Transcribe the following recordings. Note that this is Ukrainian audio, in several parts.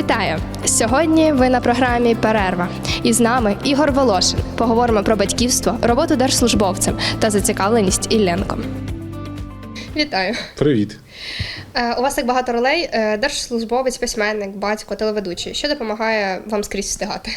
Вітаю! Сьогодні ви на програмі Перерва. І з нами Ігор Волошин. Поговоримо про батьківство, роботу держслужбовцем та зацікавленість Ілленком. Вітаю! Привіт. Е, У вас так багато ролей: Е, держслужбовець, письменник, батько, телеведучий. Що допомагає вам скрізь встигати?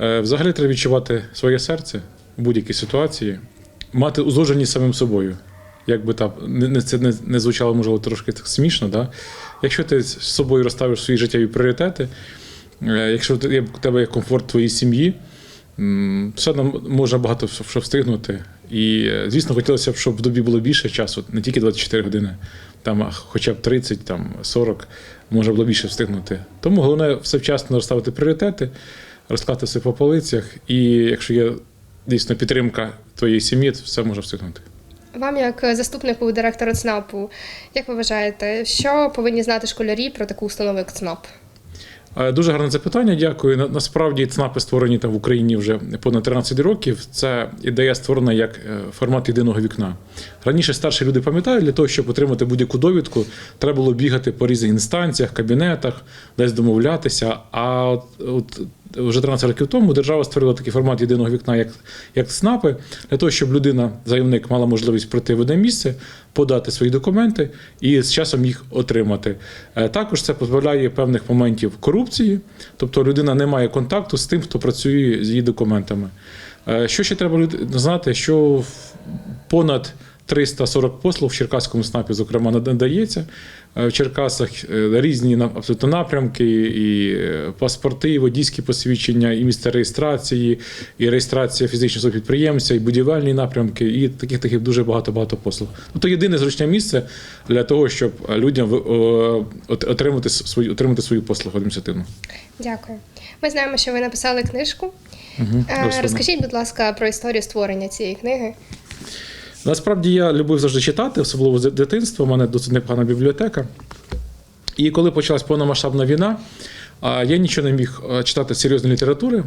Е, Взагалі треба відчувати своє серце в будь-якій ситуації, мати узгодженість самим собою. Як би так не, це не, не звучало, можливо, трошки так смішно, да? якщо ти з собою розставиш свої життєві пріоритети, е, якщо ти- у тебе є комфорт твоїй сім'ї, все одно можна багато що встигнути. І, е, звісно, хотілося б, щоб в добі було більше часу, не тільки 24 години, там, хоча б 30, там, 40, можна було більше встигнути. Тому головне все вчасно розставити пріоритети, розкласти все по полицях, і якщо є дійсно підтримка твоєї сім'ї, то все можна встигнути. Вам, як заступнику директора ЦНАПу, як ви вважаєте, що повинні знати школярі про таку установу, як ЦНАП? Е, Дуже гарне запитання, дякую. Насправді ЦНАПи створені там в Україні вже понад 13 років. Це ідея створена як е, формат єдиного вікна. Раніше старші люди пам'ятають, для того, щоб отримати будь-яку довідку, треба було бігати по різних інстанціях, кабінетах, десь домовлятися. А от, от вже 13 років тому держава створила такий формат єдиного вікна, як, як ЦНАПи, для того, щоб людина, заявник, мала можливість прийти в одне місце, подати свої документи і з часом їх отримати. Е, Також це позбавляє певних моментів корупції, тобто людина не має контакту з тим, хто працює з її документами. Е, Що ще треба знати, що понад 340 послуг в Черкаському СНАПі, зокрема, надається. Е, В Черкасах е, різні абсолютно напрямки, і е, паспорти, і водійські посвідчення, і місце реєстрації, і реєстрація фізичних підприємця, і будівельні напрямки, і таких таких дуже багато-багато послуг. Тобто єдине зручне місце для того, щоб людям отримати свою отримати свою послугу адміністративну. Дякую. Ми знаємо, що ви написали книжку. Угу. Розкажіть, будь ласка, про історію створення цієї книги. Насправді я любив завжди читати, особливо з дитинства. У мене досить непогана бібліотека. І коли почалась повномасштабна війна, я нічого не міг читати серйозної літератури,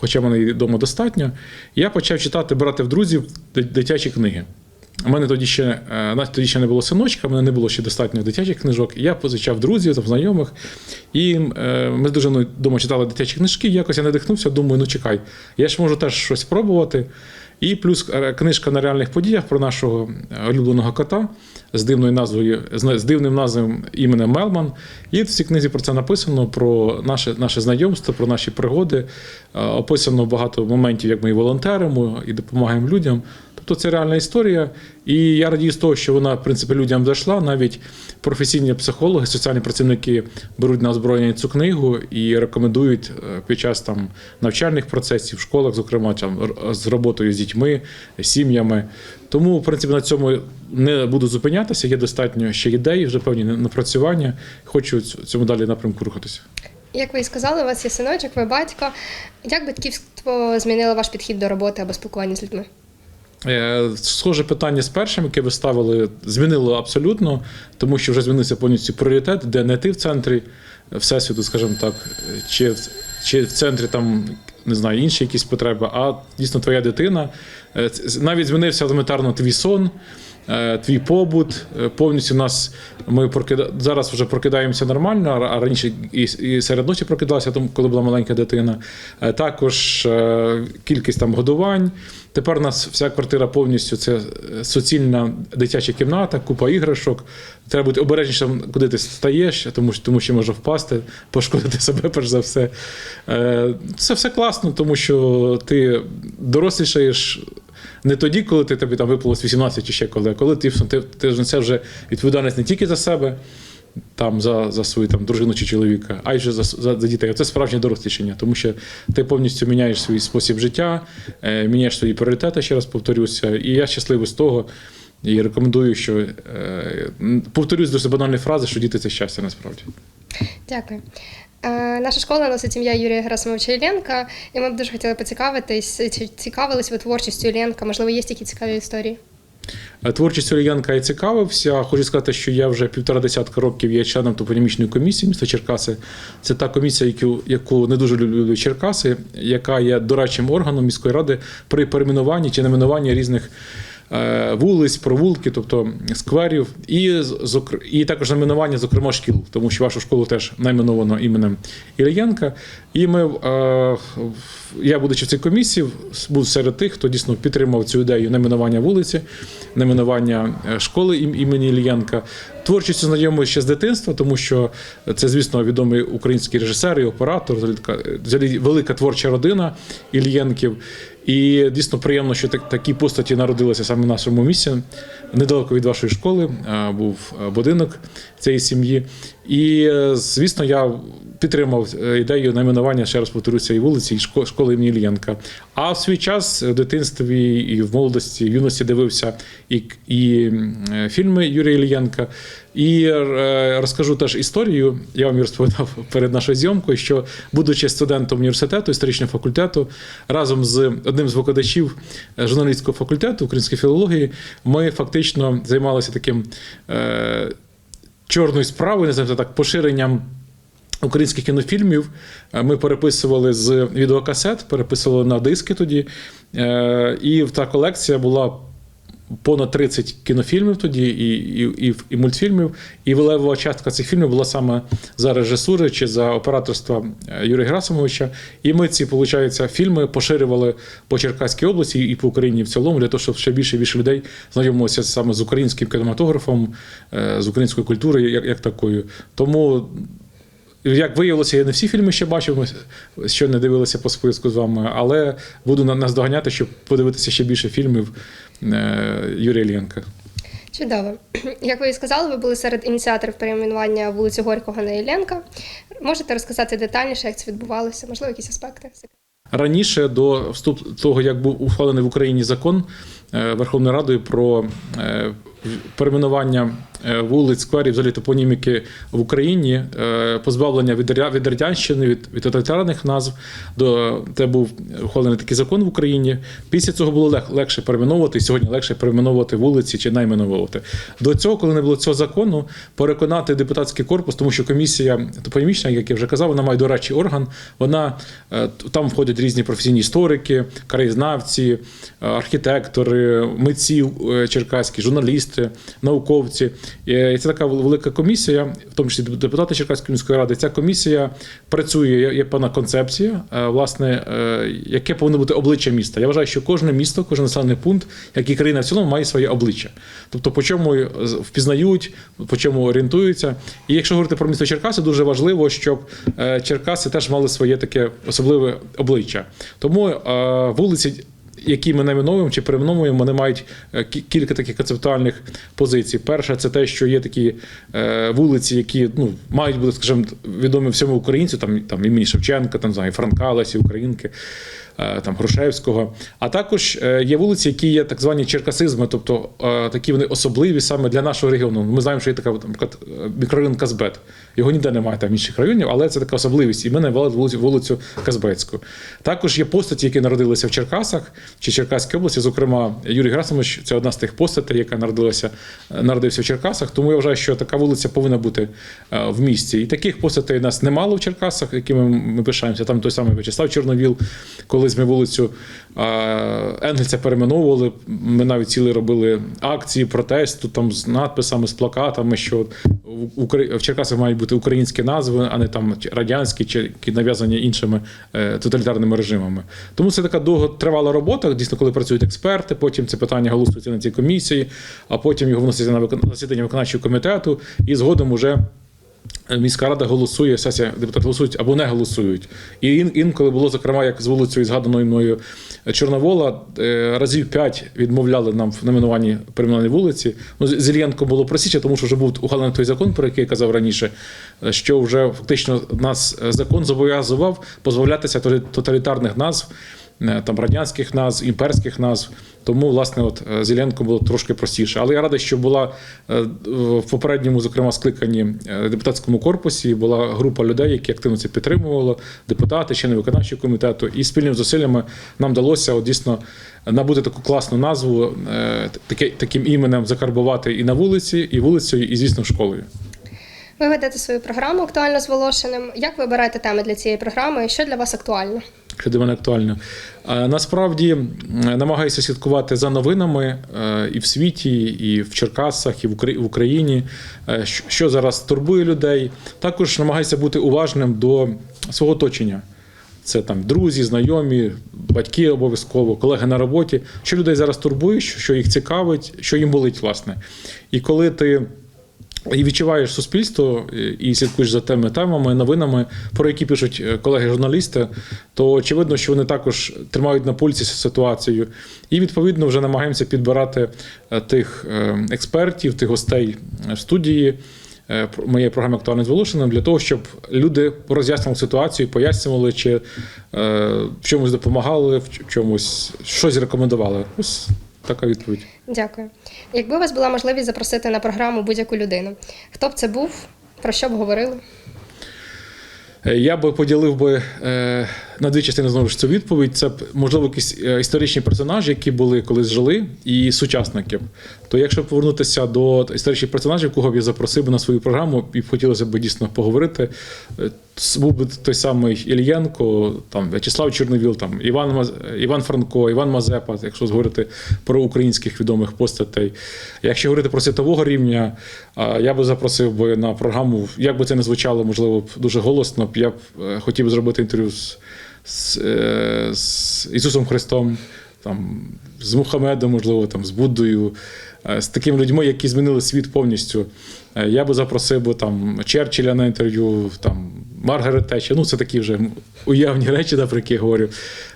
хоча мене її вдома достатньо. Я почав читати, брати в друзів дитячі книги. У мене тоді ще е, нас тоді ще не було синочка, в мене не було ще достатньо дитячих книжок. Я позичав друзів, там, знайомих. І е, ми з дружиною вдома читали дитячі книжки. Якось я надихнувся, думаю, ну чекай, я ж можу теж щось спробувати. І плюс е, книжка на реальних подіях про нашого е, улюбленого кота з дивною назвою, з дивним назвою іменем Мелман. І в цій книзі про це написано про наше, наше знайомство, про наші пригоди. Е, Описано багато моментів, як ми волонтеримо, і допомагаємо людям. Тобто це реальна історія. І я радію з того, що вона, в принципі, людям зайшла. Навіть професійні психологи, соціальні працівники беруть на озброєння цю книгу і рекомендують е, під час там навчальних процесів, в школах, зокрема, там з роботою з дітьми, сім'ями. Тому, в принципі, на цьому не буду зупинятися. Є достатньо ще ідей, вже певні напрацювання. Хочу цьому далі напрямку рухатися. Як ви і сказали, у вас є синочок, ви батько. Як батьківство змінило ваш підхід до роботи або спілкування з людьми? Е, Схоже питання з першим, яке ви ставили, змінило абсолютно, тому що вже змінився повністю пріоритет, де не ти в центрі всесвіту, скажімо так, чи, чи в центрі там не знаю, інші якісь потреби, а дійсно твоя дитина. Е, Навіть змінився елементарно твій сон. Е, Твій побут Е, повністю нас ми прокида... зараз вже прокидаємося нормально, а раніше і, серед ночі прокидалася, коли була маленька дитина. Е, Також кількість там годувань. Тепер у нас вся квартира повністю це суцільна дитяча кімната, купа іграшок. Треба бути обережнішим, куди ти стаєш, тому тому що може впасти, пошкодити себе перш за все. Це все класно, тому що ти дорослішаєш не тоді, коли ти тобі там випалось 18 чи ще коли, а коли ти, ти, ти вже несеш вже відповідальність не тільки за себе, там за, за свою там дружину чи чоловіка, а й вже за, за, за дітей. Це справжнє дорослішання, тому що ти повністю міняєш свій спосіб життя, е, міняєш свої пріоритети, ще раз повторюся. І я щасливий з того. І рекомендую, що е, повторюсь дуже банальні фрази, що діти це щастя насправді. Дякую. Е, Наша школа носить ім'я Юрія Герасимовича Іллєнка, і ми б дуже хотіли поцікавитись, чи цікавились ви творчістю Іллєнка, можливо, є такі цікаві історії. Е, Творчістю Ільянка я цікавився. Хочу сказати, що я вже півтора десятка років є членом топонімічної комісії міста Черкаси. Це та комісія, яку, яку не дуже люблю Черкаси, яка є дорадчим органом міської ради при перейменуванні чи найменуванні різних вулиць, провулки, тобто скверів, і, і також найменування, зокрема, шкіл, тому що вашу школу теж найменовано іменем Ілієнка. І ми, е, я, будучи в цій комісії, був серед тих, хто дійсно підтримав цю ідею найменування вулиці, найменування е, школи ім- імені Ілієнка. Творчістю знайомий ще з дитинства, тому що це, звісно, відомий український режисер і оператор, взагалі велика творча родина Ільєнків. І дійсно приємно, що так- такі постаті народилися саме в нашому місці. Недалеко від вашої школи е, був е, будинок цієї сім'ї. І, е, звісно, я підтримав е, ідею найменування, ще раз повторюся, цієї вулиці і школи імені Ільєнка. А в свій час в дитинстві і в молодості, в юності дивився і, і е, фільми Юрія Ільєнка. І розкажу теж історію. Я вам розповідав перед нашою зйомкою, що, будучи студентом університету, історичного факультету, разом з одним з викладачів журналістського факультету української філології, ми фактично займалися таким е, чорною справою, називаємо це так, поширенням. Українських кінофільмів Е, ми переписували з відеокасет, переписували на диски тоді. Е, І та колекція була понад 30 кінофільмів тоді, і, і, і, і мультфільмів. І левова частка цих фільмів була саме за режисури чи за операторства е, Юрія Герасимовича. І ми ці, виходить, фільми поширювали по Черкаській області і по Україні в цілому, для того, щоб ще більше і більше людей знайомилося саме з українським кінематографом, е, з українською культурою, як, як такою. Тому. Як виявилося, я не всі фільми ще бачив, ми що не дивилися по списку з вами, але буду на- наздоганяти, щоб подивитися ще більше фільмів е, Юрія Іллєнка. Чудово. Як ви і сказали, ви були серед ініціаторів перейменування вулиці Горького на Іллєнка. Можете розказати детальніше, як це відбувалося? Можливо, якісь аспекти? Раніше до вступ того, як був ухвалений в Україні закон Верховною Радою про е, перейменування е, вулиць, скверів, взагалі топоніміки в Україні, е, позбавлення від, радянщини, від, від тоталітарних назв. До це був ухвалений такий закон в Україні. Після цього було лег, легше перейменовувати, і сьогодні легше перейменовувати вулиці чи найменовувати. До цього, коли не було цього закону, переконати депутатський корпус, тому що комісія топонімічна, як я вже казав, вона має дорадчий орган. Вона е, там входять різні професійні історики, краєзнавці, е, архітектори, митці е, черкаські, журналісти, науковці. Е, І це така велика комісія, в тому числі депутати Черкаської міської ради. Ця комісія працює, є- певна концепція, е, власне, яке повинно бути обличчя міста. Я вважаю, що кожне місто, кожен населений пункт, як і країна в цілому, має своє обличчя. Тобто, по чому впізнають, по чому орієнтуються. І якщо говорити про місто Черкаси, дуже важливо, щоб Черкаси теж мали своє таке особливе обличчя. Тому вулиці. Які ми найменуємо чи перейменовуємо, вони мають е, кілька таких концептуальних позицій. Перше, це те, що є такі е, вулиці, які ну, мають бути, скажімо, відомі всьому українцю, там, там імені Шевченка, там, знаю, Франка, Лесі Українки, е, там, Грушевського. А також є вулиці, які є так звані черкасизми, тобто такі вони особливі саме для нашого регіону. Ми знаємо, що є така, наприклад, мікрорайон Казбет. Його ніде немає там інших районів, але це така особливість. І ми вулицю, вулицю Казбецьку. Також є постаті, які народилися в Черкасах чи Черкаській області. Зокрема, Юрій Герасимович це одна з тих постатей, яка народилася, е, народився в Черкасах. Тому я вважаю, що така вулиця повинна бути е, в місті. І таких постатей у нас немало в Черкасах, якими ми пишаємося. Там той самий В'ячеслав Чорновіл, колись ми вулицю Енгельця перейменовували. Ми навіть ціли робили акції протесту там з надписами, з плакатами, що в Черкасах мають бути українські назви, а не там радянські чи нав'язані іншими е, тоталітарними режимами. Тому це така довготривала робота. Дійсно, коли працюють експерти, потім це питання голосується на цій комісії, а потім його вноситься на засідання виконавчого комітету, і згодом уже. Міська рада голосує, сесія депутати голосують або не голосують. І ін- інколи було, зокрема, як з вулицею згаданою мною Чорновола, е, разів п'ять відмовляли нам в номінуванні перейменованій вулиці. Ну, з- Ільєнко було простіше, тому що вже був ухвалений той закон, про який я казав раніше, е, що вже фактично нас е, закон зобов'язував позбавлятися тоталі- тоталітарних назв. Е, Там радянських назв, імперських назв. Тому, власне, от е, з Іллєнком було трошки простіше. Але я радий, що була е, в попередньому, зокрема, скликанні депутатському корпусі була група людей, які активно це підтримували, депутати, члени виконавчого комітету. І спільними зусиллями нам вдалося от, дійсно набути таку класну назву, таке, таким іменем закарбувати і на вулиці, і вулицею, і, звісно, школою. Ви ведете свою програму актуально з Волошиним. Як ви обираєте теми для цієї програми? Що для вас актуально? Що для мене актуально. Насправді намагаюся слідкувати за новинами е, і в світі, і в Черкасах, і в Україні, е, що- зараз турбує людей. Також намагаюся бути уважним до свого оточення. Це там друзі, знайомі, батьки обов'язково, колеги на роботі. Що людей зараз турбує, що їх цікавить, що їм болить, власне. І коли ти і відчуваєш суспільство і слідкуєш за тими темами, новинами, про які пишуть е, колеги-журналісти, то очевидно, що вони також тримають на пульсі ситуацію. І відповідно вже намагаємося підбирати е, тих е, експертів, тих гостей в студії моєї програми Актуальне з для того, щоб люди роз'яснювали ситуацію, пояснювали, чи в чомусь допомагали, в чомусь щось рекомендували. Ось така відповідь. Дякую. Якби у вас була можливість запросити на програму будь-яку людину, хто б це був? Про що б говорили? Е, Я би поділив би е, на дві частини знову ж цю відповідь. Це можливо якісь е, історичні персонажі, які були колись жили, і сучасники. То якщо повернутися до історичних персонажів, кого б я запросив на свою програму, і б хотілося б дійсно поговорити, е, був би той самий Ільєнко, там В'ячеслав Чорновіл, там Іван Маз... Іван Франко, Іван Мазепа, якщо говорити про українських відомих постатей. Якщо говорити про світового рівня, я би запросив би на програму, як би це не звучало, можливо, дуже голосно, я б е, хотів би зробити інтерв'ю з, з, е, з Ісусом Христом, там, з Мухамедом, можливо, там, з Буддою, е, з такими людьми, які змінили світ повністю. Е, Я би запросив би там Черчилля на інтерв'ю, там Маргарет Течі. ну це такі вже уявні речі, да, про які я говорю.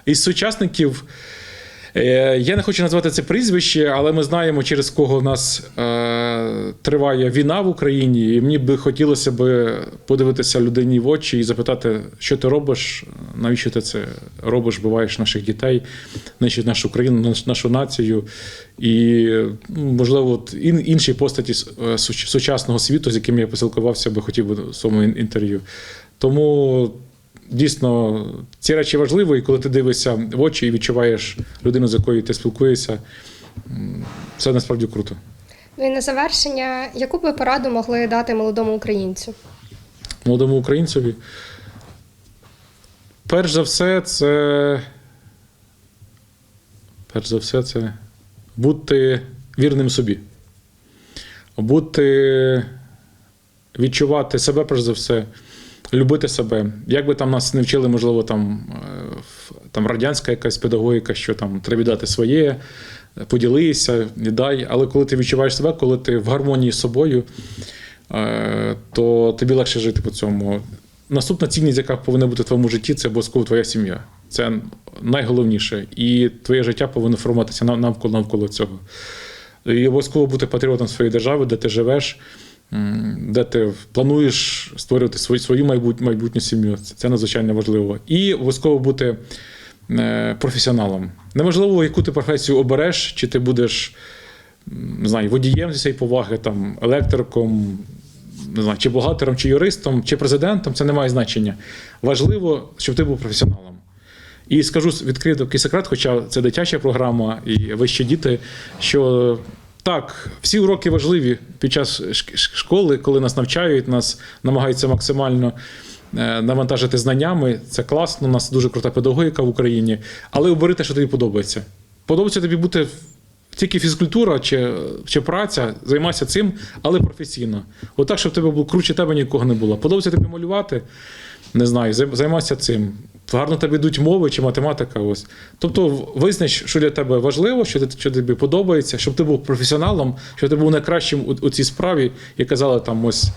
Із сучасників. Е, Я не хочу назвати це прізвище, але ми знаємо, через кого в нас е, триває війна в Україні, і мені би хотілося б подивитися людині в очі і запитати, що ти робиш, навіщо ти це робиш, буваєш наших дітей, нищиш нашу країну, нашу націю. І, можливо, інші постаті е, суч- сучасного світу, з якими я поспілкувався, би хотів би в своєму інтерв'ю. Тому дійсно ці речі важливі, і коли ти дивишся в очі і відчуваєш людину, з якою ти спілкуєшся, це насправді круто. Ну і на завершення, яку б ви пораду могли дати молодому українцю? Молодому українцеві. Перш за все, це. Перш за все, це бути вірним собі. Бути, відчувати себе, перш за все, любити себе. Як би там нас не вчили, можливо, там, е, там радянська якась педагогіка, що там треба віддати своє, поділися, віддай. Але коли ти відчуваєш себе, коли ти в гармонії з собою, е, то тобі легше жити по цьому. Наступна цінність, яка повинна бути в твоєму житті, це обов'язково твоя сім'я. Це найголовніше. І твоє життя повинно формуватися навколо навколо цього. І обов'язково бути патріотом своєї держави, де ти живеш, де ти плануєш створювати свою, свою майбут, майбутню сім'ю. Це, надзвичайно важливо. І обов'язково бути е, професіоналом. Неважливо, яку ти професію обереш, чи ти будеш не знаю, водієм зі цієї поваги, там, електриком, не знаю, чи бухгалтером, чи юристом, чи президентом, це не має значення. Важливо, щоб ти був професіоналом. І скажу відкрив такий секрет, хоча це дитяча програма, і ви ще діти, що так, всі уроки важливі під час шк- школи, коли нас навчають, нас намагаються максимально е, навантажити знаннями. Це класно, у нас дуже крута педагогіка в Україні. Але обери те, що тобі подобається. Подобається тобі бути тільки фізкультура чи, чи праця, займайся цим, але професійно. Отак, щоб тебе було круче тебе нікого не було. Подобається тобі малювати, не знаю, займайся цим. Гарно тебе йдуть мови чи математика. Ось. Тобто визнач, що для тебе важливо, що, що тобі подобається, щоб ти був професіоналом, щоб ти був найкращим у, у цій справі, як казали там ось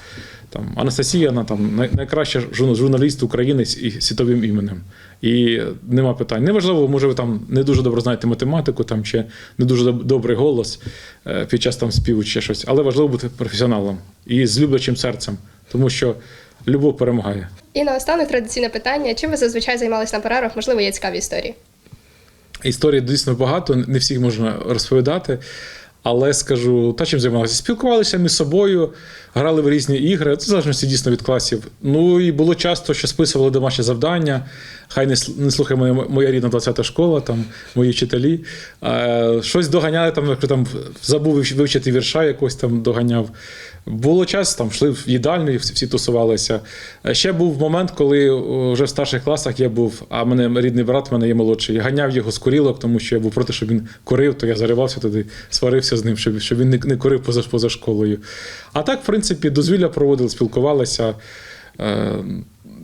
там Анастасія, вона там найкраща журналіст України з світовим іменем. І нема питань. Неважливо, може, ви там не дуже добре знаєте математику, там чи не дуже добрий голос е, під час там співу чи щось, але важливо бути професіоналом і з люблячим серцем, тому що любов перемагає. І наостанок традиційне питання: чим ви зазвичай займалися на перервах? Можливо, є цікаві історії. Історій дійсно багато, не всіх можна розповідати. Але скажу, та чим займалися? Спілкувалися між собою, грали в різні ігри, в залежності дійсно від класів. Ну і було часто, що списували домашні завдання. Хай не, сл- не слухає моя, моя рідна 20-та школа, там мої вчителі. Е, щось доганяли, там, там забув вивчити вірша, якось там доганяв. Було час, там йшли в їдальню, всі всі тусувалися. Е, Ще був момент, коли вже в старших класах я був, а мене рідний брат, в мене є молодший. Я ганяв його з курілок, тому що я був проти, щоб він курив, то я заривався туди, сварився з ним, щоб, щоб він не, не курив поза, поза школою. А так, в принципі, дозвілля проводили, спілкувалися. Е,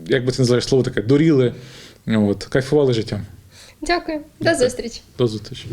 як би це називаєш слово таке, дуріли, от, кайфували життям. Дякую, до зустрічі. До зустрічі.